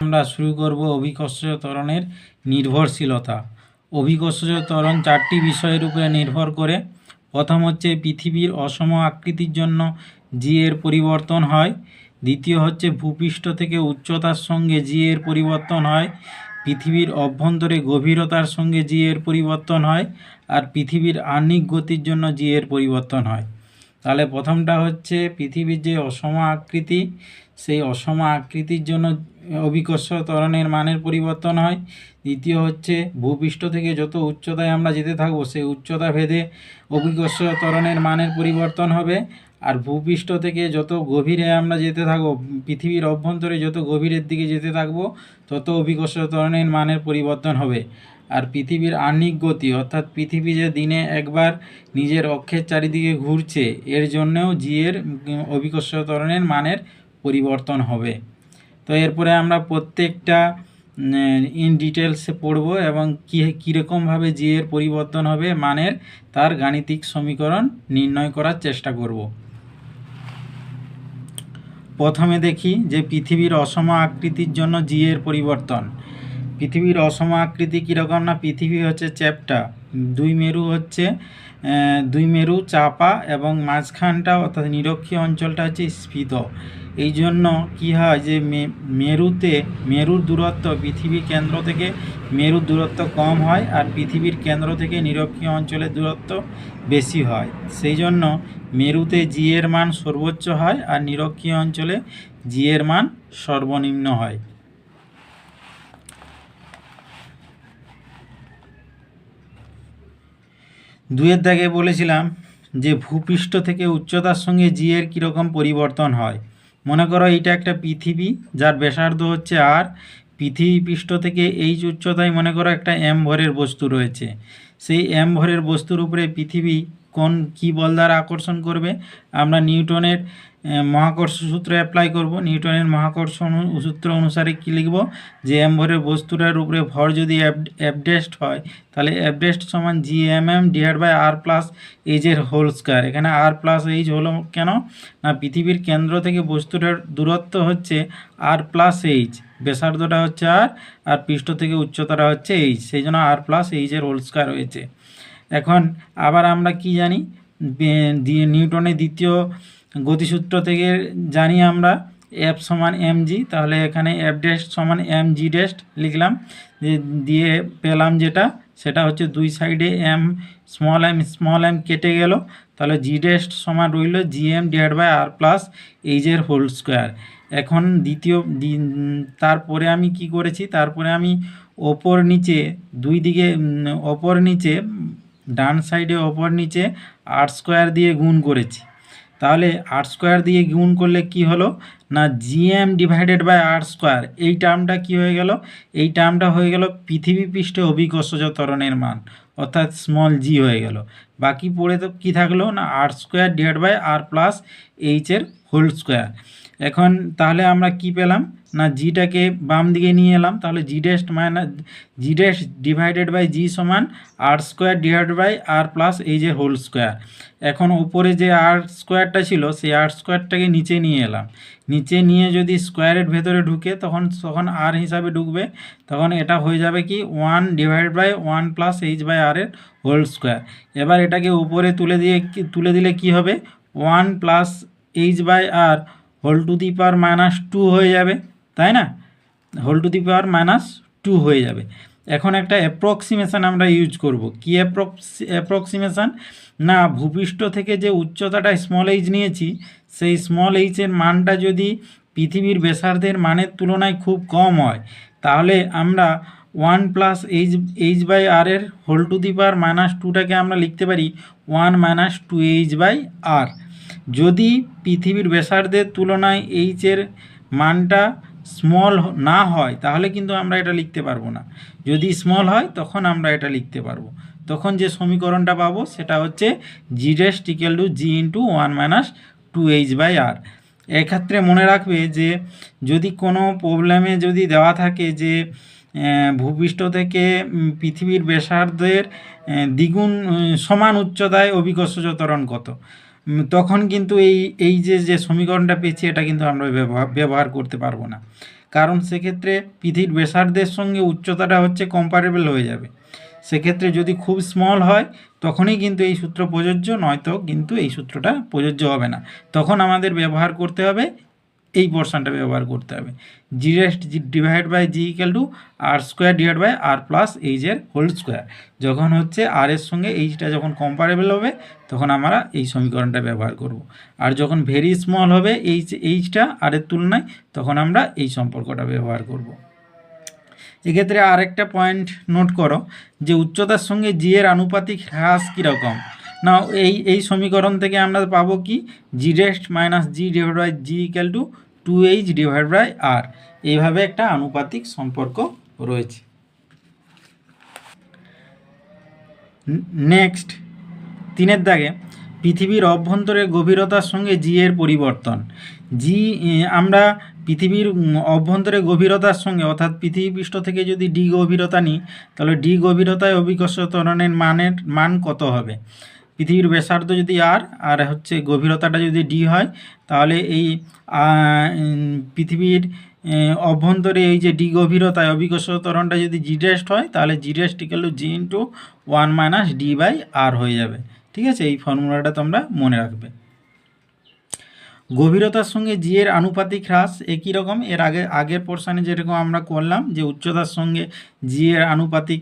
আমরা শুরু করব অভিকর্ষজ ত্বরণের নির্ভরশীলতা। অভিকর্ষজ ত্বরণ চারটি বিষয়ের উপরে নির্ভর করে। প্রথম হচ্ছে পৃথিবীর অসম আকৃতির জন্য জি এর পরিবর্তন হয়। দ্বিতীয় হচ্ছে ভূপৃষ্ঠ থেকে উচ্চতার সঙ্গে জি এর পরিবর্তন হয়। পৃথিবীর অভ্যন্তরে গভীরতার সঙ্গে জি এর পরিবর্তন হয় আর পৃথিবীর আহ্নিক গতির জন্য জি এর পরিবর্তন হয়। তাহলে প্রথমটা হচ্ছে পৃথিবীর যে অসম আকৃতি সেই অসম আকৃতির জন্য অভিকর্ষ ত্বরণের মানের পরিবর্তন হয়। দ্বিতীয় হচ্ছে, ভূপৃষ্ঠ থেকে যত উচ্চতায় আমরা যেতে থাকব, সেই উচ্চতা ভেদে অভিকর্ষ ত্বরণের মানের পরিবর্তন হবে। আর ভূপৃষ্ঠ থেকে যত গভীরে আমরা যেতে থাকব, পৃথিবীর অভ্যন্তরে যত গভীরের দিকে যেতে থাকব, তত অভিকর্ষ ত্বরণের মানের পরিবর্তন হবে। আর পৃথিবীর আহ্নিক গতি, অর্থাৎ পৃথিবী যে দিনে একবার নিজের অক্ষের চারিদিকে ঘুরছে, এর জন্যেও জিয়ের অভিকর্ষ ত্বরণের মানের পরিবর্তন হবে। তো এরপরে আমরা প্রত্যেকটা ইন ডিটেলসে পড়ব এবং কী, কীরকমভাবে জি এর পরিবর্তন হবে, মানের তার গাণিতিক সমীকরণ নির্ণয় করার চেষ্টা করব। প্রথমে দেখি যে পৃথিবীর অসম আকৃতির জন্য জি এর পরিবর্তন। পৃথিবীর অসম আকৃতি কীরকম না? পৃথিবী হচ্ছে চ্যাপ্টা। দুই মেরু হচ্ছে দুই মেরু চাপা এবং মাঝখানটা অর্থাৎ নিরক্ষীয় অঞ্চলটা হচ্ছে স্ফীত। এই জন্য কী হয় যে মেরুতে, মেরুর দূরত্ব পৃথিবীর কেন্দ্র থেকে মেরুর দূরত্ব কম হয় আর পৃথিবীর কেন্দ্র থেকে নিরক্ষীয় অঞ্চলের দূরত্ব বেশি হয়। সেই জন্য মেরুতে জি এর মান সর্বোচ্চ হয় আর নিরক্ষীয় অঞ্চলে জি এর মান সর্বনিম্ন হয়। দুয়ের দাগে বলেছিলাম যে ভূপৃষ্ঠ থেকে উচ্চতার সঙ্গে জি এর কীরকম পরিবর্তন হয়। মনে করো এইটা একটা পৃথিবী, যার ব্যাসার্ধ হচ্ছে আর পৃথিবী পৃষ্ঠ থেকে এই উচ্চতায় মনে করো একটা এম ভরের বস্তু রয়েছে। সেই এম ভরের বস্তুর উপরে পৃথিবী কোন কী বল দ্বারা আকর্ষণ করবে, আমরা নিউটনের মহাকর্ষ সূত্র অ্যাপ্লাই করব। নিউটনের মহাকর্ষ অনু- সূত্র অনুসারে কী লিখব? যে এম ভরের বস্তুটার উপরে ভর যদি অ্যাবডেস্ট হয়, তাহলে অ্যাবডেস্ট সমান G M M divide by R plus এইচের whole square এখানে আর প্লাস এইচ হলো কেন? না, পৃথিবীর কেন্দ্র থেকে বস্তুটার দূরত্ব হচ্ছে আর প্লাস এইচ ব্যাসার্ধটা হচ্ছে আর আর পৃষ্ঠ থেকে উচ্চতাটা হচ্ছে এইচ সেই জন্য আর প্লাস এইচের হোল স্কোয়ার হয়েছে। এখন আবার আমরা কি জানি? নিউটনের দ্বিতীয় গতিসূত্র থেকে জানি আমরা এফ সমান এম জি তাহলে এখানে এফ ডেস্ট সমান এম জি ডেস্ট লিখলাম দিয়ে পেলাম যেটা, সেটা হচ্ছে দুই সাইডে M small M small M কেটে গেল। তাহলে জি ডেস্ট সমান রইল G M divide by R plus এইচের whole square এখন দ্বিতীয় তারপরে আমি কি করেছি? তারপরে আমি ওপর নিচে, দুই দিকে ওপর নিচে ডান সাইডে ওপর নিচে আট স্কোয়ার দিয়ে গুণ করেছি। তাহলে আট স্কোয়ার দিয়ে গুণ করলে কি হলো? না জিএম ডিভাইডেড বাই আট স্কোয়ার এই টার্মটা কি হয়ে গেল? এই টার্মটা হয়ে গেল পৃথিবী পৃষ্ঠে অভিকর্ষজ ত্বরণের মান, অর্থাৎ স্মল জি হয়ে গেল। বাকি পড়ে তো কী থাকল? না R square divide by R plus এইচের whole square এখন তাহলে আমরা কি পেলাম? না জিটাকে বাম দিকে নিয়ে এলাম, তাহলে G dash minus G dash divided by G সমান R square divide by R plus এইচের whole square এখন উপরে যে আর স্কোয়ারটা ছিল, সেই আর স্কোয়ারটাকে নিচে নিয়ে এলাম। নিচে নিয়ে যদি স্কোয়ারের ভেতরে ঢুকে, তখন তখন আর হিসাবে ঢুকবে। তখন এটা হয়ে যাবে কি one divide by one plus H by R এর হোল স্কোয়ার এবার এটাকে উপরে তুলে দিয়ে তুলে দিলে কি হবে? One plus H by R whole to the power minus two হয়ে যাবে। তাই না? Whole to the power minus two হয়ে যাবে। এখন একটা অ্যাপ্রক্সিমেশান আমরা ইউজ করব। কি অ্যাপ্রক্সিমেশান না, ভূপৃষ্ঠ থেকে যে উচ্চতাটা স্মল এইচ নিয়েছি, সেই স্মল এইচের মানটা যদি পৃথিবীর ব্যাসার্ধের মানের তুলনায় খুব কম হয়, তাহলে আমরা one plus H H by R এর whole to the power minus টুটাকে আমরা লিখতে পারি one minus two H by R যদি পৃথিবীর ব্যাসার্ধের তুলনায় এইচের মানটা স্মল না হয়, তাহলে কিন্তু আমরা এটা লিখতে পারব না। যদি স্মল হয়, তখন আমরা এটা লিখতে পারব। তখন যে সমীকরণটা পাবো, সেটা হচ্ছে G dash equal to G into one minus two H by R এক্ষেত্রে মনে রাখবে যে, যদি কোনো প্রবলেমে যদি দেওয়া থাকে যে ভূপৃষ্ঠ থেকে পৃথিবীর ব্যাসার্ধের দ্বিগুণ সমান উচ্চতায় অভিকর্ষজ ত্বরণ কত? তখন কিন্তু এই এই যে যে সমীকরণটা পেয়েছি, এটা কিন্তু আমরা ব্যবহার করতে পারব না। কারণ সেক্ষেত্রে পৃথিবীর ব্যাসার্ধের সঙ্গে উচ্চতাটা হচ্ছে কম্পারেবল হয়ে যাবে। সেক্ষেত্রে যদি খুব স্মল হয়, তখনই কিন্তু এই সূত্র প্রযোজ্য, নয়তো কিন্তু এই সূত্রটা প্রযোজ্য হবে না। তখন আমাদের ব্যবহার করতে হবে এই পোর্শনটা ব্যবহার করতে হবে। G rest divide by G equal to R square divide by R plus এইচের whole square যখন হচ্ছে আর এর সঙ্গে এইচটা যখন কম্পারেবল হবে, তখন আমরা এই সমীকরণটা ব্যবহার করব। আর যখন ভেরি স্মল হবে এইচ এইচটা আর এর তুলনায়, তখন আমরা এই সম্পর্কটা ব্যবহার করব। এক্ষেত্রে আরেকটা পয়েন্ট নোট করো, যে উচ্চতার সঙ্গে জি এর আনুপাতিক হ্রাস কীরকম? না এই এই সমীকরণ থেকে আমরা পাবো কি? G rest minus G divide by G equal to two H divide by R এইভাবে একটা আনুপাতিক সম্পর্ক রয়েছে। নেক্সট তিনের দাগে, পৃথিবীর অভ্যন্তরের গভীরতার সঙ্গে জি এর পরিবর্তন। জি আমরা পৃথিবীর অভ্যন্তরে গভীরতার সঙ্গে, অর্থাৎ পৃথিবী পৃষ্ঠ থেকে যদি ডি গভীরতা নিই, তাহলে ডি গভীরতায় অভিকর্ষ মানের, মান কত হবে? পৃথিবীর ব্যাসার্ধ যদি আর আর হচ্ছে গভীরতাটা যদি ডি হয়, তাহলে এই পৃথিবীর অভ্যন্তরে এই যে ডি গভীরতায় অভিকর্ষ তরণটা যদি জি রেস্ট হয়, তাহলে G rest equal G into one minus D by R হয়ে যাবে। ঠিক আছে? এই ফর্মুলাটা তোমরা মনে রাখবে। গভীরতার সঙ্গে জি এর আনুপাতিক হ্রাস একই রকম। এর আগে, আগের পোর্শনে যেরকম আমরা করলাম যে উচ্চতার সঙ্গে জি এর আনুপাতিক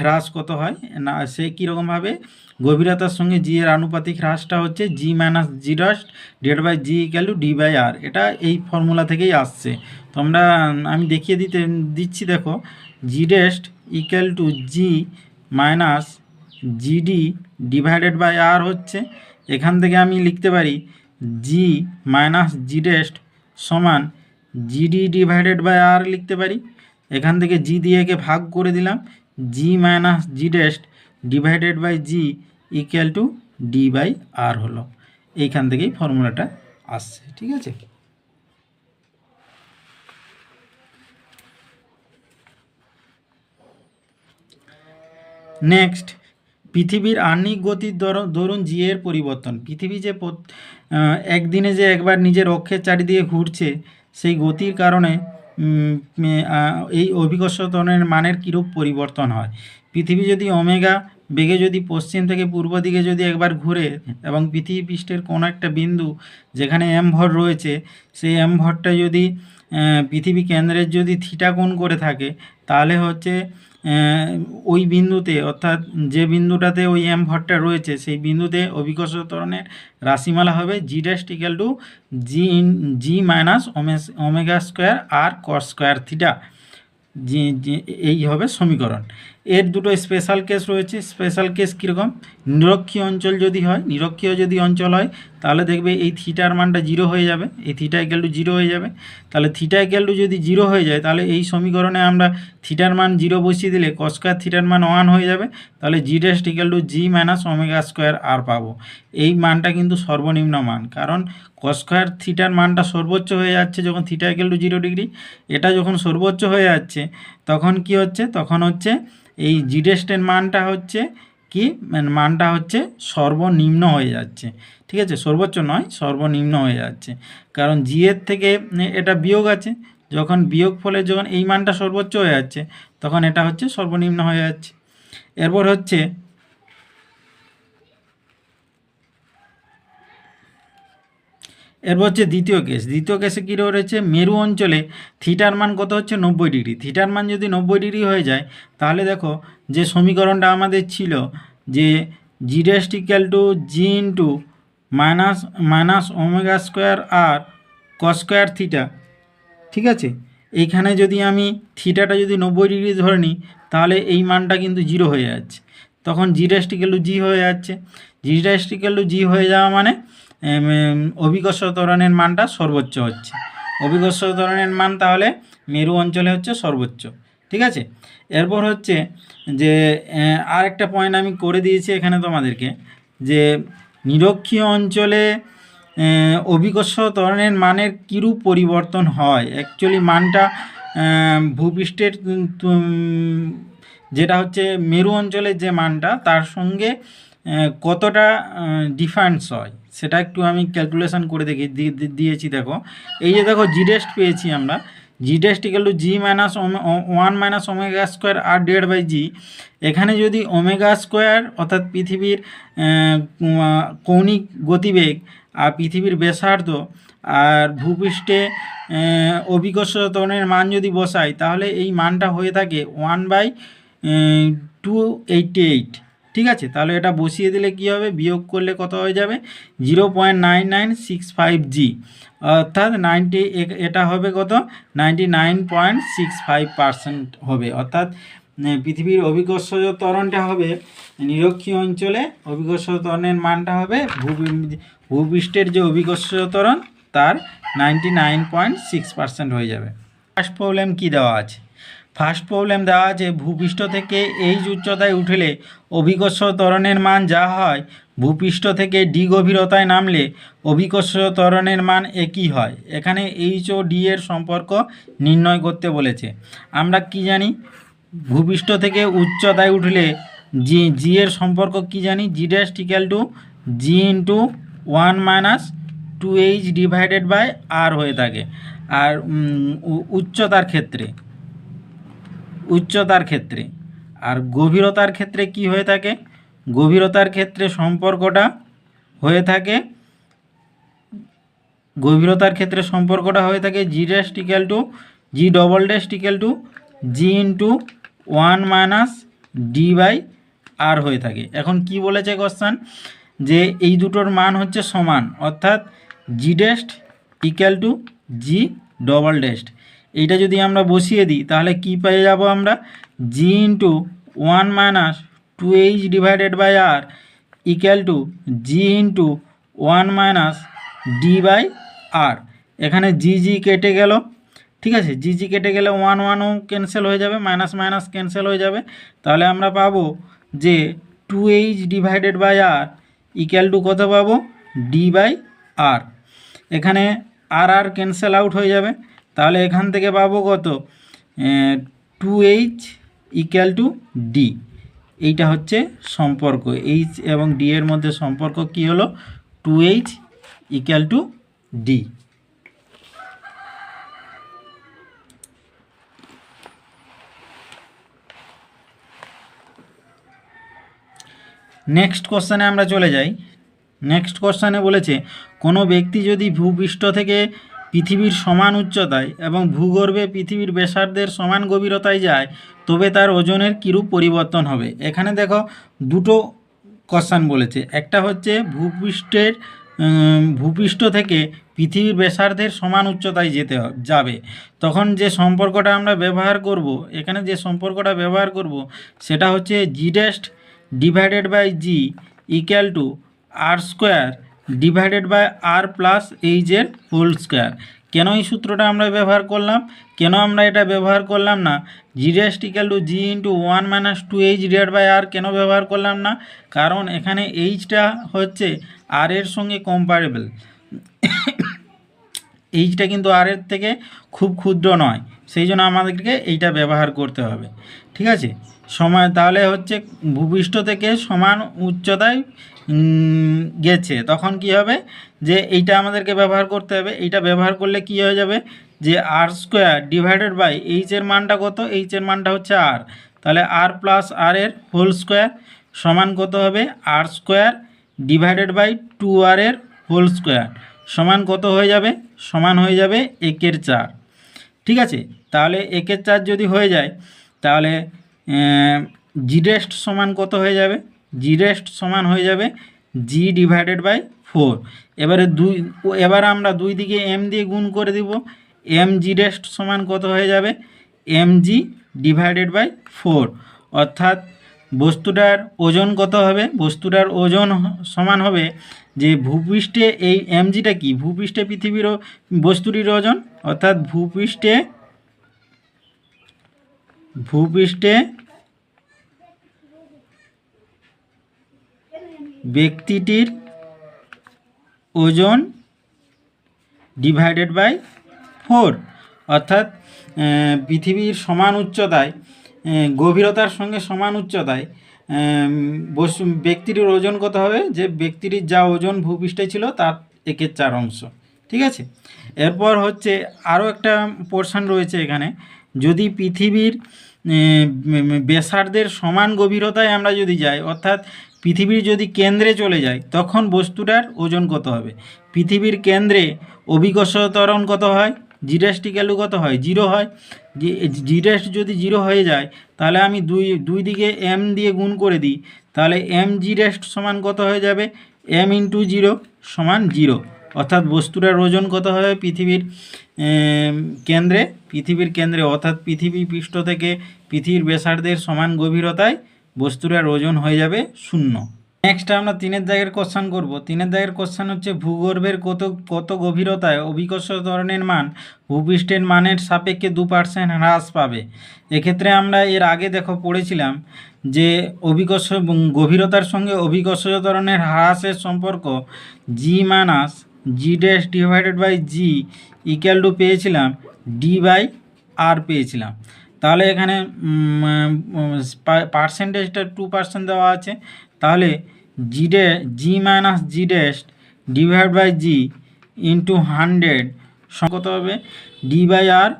হ্রাস কত হয়, না, সে কীরকমভাবে? গভীরতার সঙ্গে জি এর আনুপাতিক হ্রাসটা হচ্ছে G minus G dash divide by G to D by R এটা এই ফর্মুলা থেকেই আসছে। তোমরা আমি দেখিয়ে দিতে, দিচ্ছি দেখো G dash equal to G minus GD divided by R হচ্ছে। এখান থেকে আমি লিখতে পারি জি মাইনাস জি ডেস্ট সমান জিডি ডিভাইডেড বাই আর লিখতে পারি। এখান থেকে জি দিয়ে একে ভাগ করে দিলাম। G minus G dash divided by G equal to D by R হলো। এইখান থেকেই ফর্মুলাটা আসছে, ঠিক আছে? নেক্সট, পৃথিবীর আহ্নিক গতির দর- দরুন জি এর পরিবর্তন। পৃথিবী যে একদিনে যে একবার নিজের অক্ষের চারিদিকে ঘুরছে, সেই গতির কারণে এই অভিকর্ষ ত্বরণের মানের কীরূপ পরিবর্তন হয়? পৃথিবী যদি ওমেগা, বেগে যদি পশ্চিম থেকে পূর্ব দিকে যদি একবার ঘুরে এবং পৃথিবী পৃষ্ঠের কোনো একটা বিন্দু যেখানে এম ভর রয়েছে, সেই এম ভরটা যদি পৃথিবী কেন্দ্রের যদি থিটা কোণ করে থাকে, তাহলে হচ্ছে ওই বিন্দুতে, অর্থাৎ যে বিন্দুটাতে ওই এম ভরটা রয়েছে, সেই বিন্দুতে অভিকর্ষ ত্বরণের রাশিমালা হবে G dash equal to G in G minus omega square R cos square theta এই হবে সমীকরণ। এর দুটো স্পেশাল কেস রয়েছে। স্পেশাল কেস কীরকম? নিরক্ষীয় অঞ্চল যদি হয়, নিরক্ষীয় যদি অঞ্চল হয়, তাহলে দেখবে এই থিটার মানটা জিরো হয়ে যাবে। এই থিটা ইকাল টু জিরো হয়ে যাবে। তাহলে থিটা ইকাল টু যদি জিরো হয়ে যায়, তাহলে এই সমীকরণে আমরা থিটার মান জিরো বসিয়ে দিলে কস্কোয়ার থিটার মান ওয়ান হয়ে যাবে। তাহলে G dash equal to G minus omega square R পাবো। এই মানটা কিন্তু সর্বনিম্ন মান। কারণ কস্কোয়ার থিটার মানটা সর্বোচ্চ হয়ে যাচ্ছে যখন theta equal to zero degree এটা যখন সর্বোচ্চ হয়ে যাচ্ছে, তখন কি হচ্ছে? তখন হচ্ছে এই জিডেস্টের মানটা হচ্ছে কি? মানে মানটা হচ্ছে সর্বনিম্ন হয়ে যাচ্ছে। ঠিক আছে? সর্বোচ্চ নয়, সর্বনিম্ন হয়ে যাচ্ছে। কারণ জি এর থেকে এটা বিয়োগ আছে। যখন বিয়োগ ফলে যখন এই মানটা সর্বোচ্চ হয়ে যাচ্ছে, তখন এটা হচ্ছে সর্বনিম্ন হয়ে যাচ্ছে। এরপর হচ্ছে এরপর হচ্ছে দ্বিতীয় কেস দ্বিতীয় কেসে কী রয়েছে? মেরু অঞ্চলে থিটার মান কত হচ্ছে? নব্বই ডিগ্রি থিটার মান যদি নব্বই ডিগ্রি হয়ে যায়, তাহলে দেখো যে সমীকরণটা আমাদের ছিল যে G dash equal to G into minus minus omega square R cos square theta ঠিক আছে? এইখানে যদি আমি থিটাটা যদি নব্বই ডিগ্রি ধরে নিই, তাহলে এই মানটা কিন্তু জিরো হয়ে যাচ্ছে। তখন জি রেস্টিক্যাল টু জি হয়ে যাচ্ছে। জি রেস্টিক্যাল টু জি হয়ে যাওয়া মানে অভিকর্ষ ত্বরণের মানটা সর্বোচ্চ হচ্ছে। অভিকর্ষ ত্বরণের মান তাহলে মেরু অঞ্চলে হচ্ছে সর্বোচ্চ, ঠিক আছে? এরপর হচ্ছে যে আর একটা পয়েন্ট আমি করে দিয়েছি এখানে তোমাদেরকে, যে নিরক্ষীয় অঞ্চলে অভিকর্ষ ত্বরণের মানের কীরূপ পরিবর্তন হয়? অ্যাকচুয়ালি মানটা ভূপৃষ্ঠের যেটা হচ্ছে মেরু অঞ্চলের যে মানটা, তার সঙ্গে কতটা ডিফারেন্স হয়, সেটা একটু আমি ক্যালকুলেশন করে দেখি দিয়েছি দেখো। এই যে দেখো জিডেস্ট পেয়েছি আমরা G dash equal to G minus one minus omega square R divide by G এখানে যদি ওমেগা স্কোয়ার অর্থাৎ পৃথিবীর কৌণিক গতিবেগ আর পৃথিবীর ব্যাসার্ধ আর ভূপৃষ্ঠে অভিকর্ষ মান যদি বসাই, তাহলে এই মানটা হয়ে থাকে one by two eighty eight ঠিক আছে? তাহলে এটা বসিয়ে দিলে কি হবে? বিয়োগ করলে কত হয়ে যাবে? Zero point nine nine six five G অর্থাৎ নাইনটি এটা হবে কত? Ninety nine point six five percent হবে। অর্থাৎ পৃথিবীর অভিকর্ষ ত্বরণটা হবে, নিরক্ষীয় অঞ্চলে অভিকর্ষ ত্বরণের মানটা হবে ভূপৃষ্ঠের যে অভিকর্ষ ত্বরণ, তার ninety nine point six percent হয়ে যাবে। ফার্স্ট প্রবলেম কী দেওয়া আছে? ফার্স্ট প্রবলেম দেওয়া আছে, ভূপৃষ্ঠ থেকে এইচ উচ্চতায় উঠলে অভিকর্ষ ত্বরণের মান যা হয়, ভূপৃষ্ঠ থেকে ডি গভীরতায় নামলে অভিকর্ষ ত্বরণের মান একই হয়। এখানে এইচ ও ডি এর সম্পর্ক নির্ণয় করতে বলেছে। আমরা কি জানি? ভূপৃষ্ঠ থেকে উচ্চতায় উঠলে জি জি এর সম্পর্ক কি জানি? G dash equal to G into one minus two H divided by R হয়ে থাকে। আর উচ্চতার ক্ষেত্রে উচ্চতার ক্ষেত্রে। আর গভীরতার ক্ষেত্রে কি হয়ে থাকে? গভীরতার ক্ষেত্রে সম্পর্কটা হয়ে থাকে, গভীরতার ক্ষেত্রে সম্পর্কটা হয়ে থাকে G dash equal to G double dash equal to G into one minus D by R হয়ে থাকে। এখন কি বলেছে কোশ্চান যে এই দুটোর মান হচ্ছে সমান, অর্থাৎ G dashed equal to G double dashed এইটা যদি আমরা বসিয়ে দিই, তাহলে কি পেয়ে যাব আমরা? G into one minus two H divided by R equal to G into one minus D by R এখানে জি জি কেটে গেল, ঠিক আছে? জি জি কেটে গেলে ওয়ান ওয়ানও ক্যান্সেল হয়ে যাবে মাইনাস মাইনাস ক্যান্সেল হয়ে যাবে। তাহলে আমরা পাবো যে two H divided by R equal to কত পাবো? ডি বাই আর এখানে আর আর ক্যান্সেল আউট হয়ে যাবে। তাহলে এখান থেকে পাবো কত? Two H equal to D এইটা হচ্ছে সম্পর্ক। এইচ এবং ডি এর মধ্যে সম্পর্ক কি হলো? Two H equal to D next কোশ্চেনে আমরা চলে যাই। নেক্সট কোশ্চেনে বলেছে, কোনো ব্যক্তি যদি ভূপৃষ্ঠ থেকে পৃথিবীর সমান উচ্চতায় এবং ভূগর্ভে পৃথিবীর ব্যাসার্ধের সমান গভীরতায় যায়, তবে তার ওজনের কিরূপ পরিবর্তন হবে? এখানে দেখো দুটো কোশ্চান বলেছে। একটা হচ্ছে ভূপৃষ্ঠের ভূপৃষ্ঠ থেকে পৃথিবীর ব্যাসার্ধের সমান উচ্চতায় যেতে যাবে। তখন যে সম্পর্কটা আমরা ব্যবহার করব, এখানে যে সম্পর্কটা ব্যবহার করব, সেটা হচ্ছে G dash divided by G equal to R square divided by R plus এইচের whole square কেন এই সূত্রটা আমরা ব্যবহার করলাম? কেন আমরা এটা ব্যবহার করলাম না? G dash equal to G into one minus two H divide by R কেন ব্যবহার করলাম না? কারণ এখানে এইচটা হচ্ছে আর এর সঙ্গে কম্পারেবল এইচটা কিন্তু আর এর থেকে খুব ক্ষুদ্র নয়। সেই জন্য আমাদেরকে এইটা ব্যবহার করতে হবে। ঠিক আছে? সময় তাহলে হচ্ছে ভূপৃষ্ঠ থেকে সমান উচ্চতায় গেছে। তখন কি হবে? যে এইটা আমাদেরকে ব্যবহার করতে হবে, এইটা ব্যবহার করলে কি হয়ে যাবে? যে আর স্কোয়ার ডিভাইডেড বাই এইচের মানটা কত? এইচের মানটা হচ্ছে আর তাহলে আর প্লাস আর এর হোল স্কোয়ার সমান কত হবে? R square divided by two R এর হোল স্কোয়ার সমান কত হয়ে যাবে? সমান হয়ে যাবে একের চার। ঠিক আছে? তাহলে একের চার যদি হয়ে যায়, তাহলে জিডেস্ট সমান কত হয়ে যাবে? জি রেস্ট সমান হয়ে যাবে জি ডিভাইডেড বাই ফোর এবারে দুই, এবার আমরা দুই দিকে এম দিয়ে গুণ করে দিব। এম জি রেস্ট সমান কত হয়ে যাবে? M G divided by four অর্থাৎ বস্তুটার ওজন কত হবে? বস্তুটার ওজন সমান হবে যে ভূপৃষ্ঠে এই এমজিটা কি? ভূপৃষ্ঠে পৃথিবীর বস্তুটির ওজন। অর্থাৎ ভূপৃষ্ঠে ভূপৃষ্ঠে ব্যক্তিটির ওজন ডিভাইডেড বাই ফোর অর্থাৎ পৃথিবীর সমান উচ্চতায় গভীরতার সঙ্গে সমান উচ্চতায় ব্যক্তির ওজন কত হবে? যে ব্যক্তির যা ওজন ভূপৃষ্ঠে ছিল তার একের চার অংশ। ঠিক আছে? এরপর হচ্ছে আরও একটা পোর্শন রয়েছে এখানে। যদি পৃথিবীর উম, ব্যাসার্ধের সমান গভীরতায় আমরা যদি যাই অর্থাৎ পৃথিবীর যদি কেন্দ্রে চলে যায়, তখন বস্তুটার ওজন কত হবে? পৃথিবীর কেন্দ্রে অভিকর্ষ ত্বরণ কত হয়? জিডেস্টিক্যালু কত হয়? জিরো হয়। জিডেস্ট যদি জিরো হয়ে যায়, তাহলে আমি দুই দুই দিকে এম দিয়ে গুণ করে দিই, তাহলে এম জিডেস্ট সমান কত হয়ে যাবে? এম ইন্টু জিরো সমান জিরো অর্থাৎ বস্তুটার ওজন কত হবে পৃথিবীর কেন্দ্রে? পৃথিবীর কেন্দ্রে। অর্থাৎ পৃথিবী পৃষ্ঠ থেকে পৃথিবীর ব্যাসার্ধের সমান গভীরতায় বস্তুটার ওজন হয়ে যাবে শূন্য। নেক্সট আমরা তিনের দাগের কোশ্চান করব। তিনের দাগের কোশ্চান হচ্ছে ভূগর্ভের কত কত গভীরতায় অভিকর্ষ ধরনের মান ভূপৃষ্ঠের মানের সাপেক্ষে দু পার্সেন্ট হ্রাস পাবে? এক্ষেত্রে আমরা এর আগে দেখো পড়েছিলাম যে অভিকর্ষ গভীরতার সঙ্গে অভিকর্ষ ধরনের হ্রাসের সম্পর্ক G minus G dash divided by G equal to পেয়েছিলাম ডি বাই আর পেয়েছিলাম। তাহলে এখানে পার্সেন্টেজটা টু পার্সেন্ট দেওয়া আছে। তাহলে G D G minus G dash divide by G into hundred কত হবে? D by R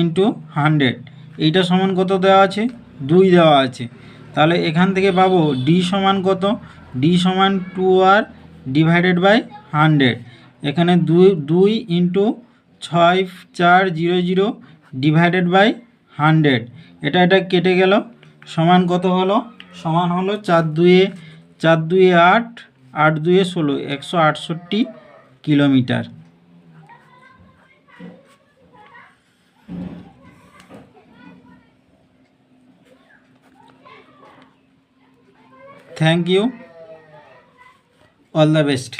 into hundred এইটা সমান কত দেওয়া আছে? দুই দেওয়া আছে। তাহলে এখান থেকে পাবো ডি সমান কত? ডি সমান two R divided by hundred এখানে দুই দুই ইন্টু ছয়, চার zero zero divided by hundred. এটা এটা কেটে গেল। সমান কত হলো? সমান হলো চার দুয়ে চার দুয়ে আট আট দুয়ে ষোলো, একশো আটষট্টি kilometre. Thank you all the best